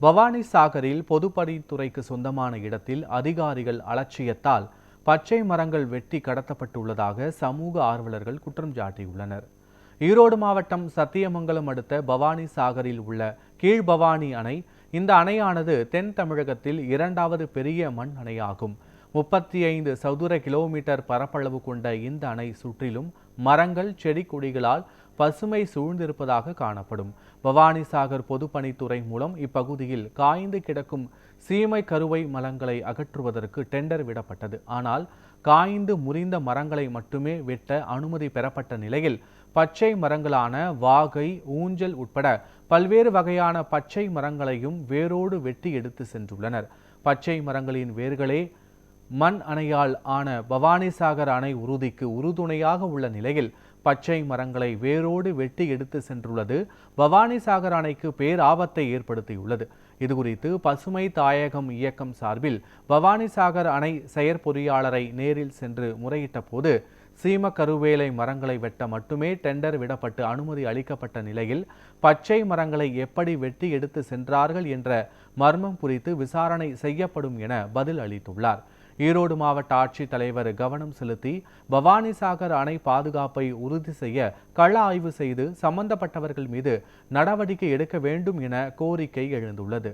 பவானி சாகரில் பொதுப்பணித்துறைக்கு சொந்தமான இடத்தில் அதிகாரிகள் அலட்சியத்தால் பச்சை மரங்கள் வெட்டி கடத்தப்பட்டுள்ளதாக சமூக ஆர்வலர்கள் குற்றம் சாட்டியுள்ளனர். ஈரோடு மாவட்டம் சத்தியமங்கலம் அடுத்த பவானி சாகரில் உள்ள கீழ்பவானி அணை இந்த அணையானது தென் தமிழகத்தில் இரண்டாவது பெரிய மண் அணையாகும். முப்பத்தி ஐந்து சதுர கிலோமீட்டர் பரப்பளவு கொண்ட இந்த அணை சுற்றிலும் மரங்கள் செடி கொடிகளால் பசுமை சூழ்ந்திருப்பதாக காணப்படும். பவானி சாகர் பொதுப்பணித்துறை மூலம் இப்பகுதியில் காய்ந்து கிடக்கும் சீமை கருவை மரங்களை அகற்றுவதற்கு டெண்டர் விடப்பட்டது. ஆனால் காய்ந்து முறிந்த மரங்களை மட்டுமே வெட்ட அனுமதி பெறப்பட்ட நிலையில் பச்சை மரங்களான வாகை ஊஞ்சல் உட்பட பல்வேறு வகையான பச்சை மரங்களையும் வேரோடு வெட்டி எடுத்து சென்றுள்ளனர். பச்சை மரங்களின் வேர்களே மண் அணையால் ஆன பவானிசாகர் அணை உறுதிக்கு உறுதுணையாக உள்ள நிலையில் பச்சை மரங்களை வேரோடு வெட்டி எடுத்து சென்றுள்ளது. பவானிசாகர் அணைக்கு பேராபத்தை ஏற்படுத்தியுள்ளது. இதுகுறித்து பசுமை தாயகம் இயக்கம் சார்பில் பவானிசாகர் அணை செயற்பொறியாளரை நேரில் சென்று முறையிட்ட போது சீம கருவேலை மரங்களை வெட்ட மட்டுமே டெண்டர் விடப்பட்டு அனுமதி அளிக்கப்பட்ட நிலையில் பச்சை மரங்களை எப்படி வெட்டி எடுத்து சென்றார்கள் என்ற மர்மம் குறித்து விசாரணை செய்யப்படும் என பதில் அளித்துள்ளார் ஈரோடு மாவட்ட ஆட்சித் தலைவர் கவனம் செலுத்தி பவானிசாகர் அணை பாதுகாப்பை உறுதி செய்ய கள ஆய்வு செய்து சம்பந்தப்பட்டவர்கள் மீது நடவடிக்கை எடுக்க வேண்டும் என கோரிக்கை எழுந்துள்ளது.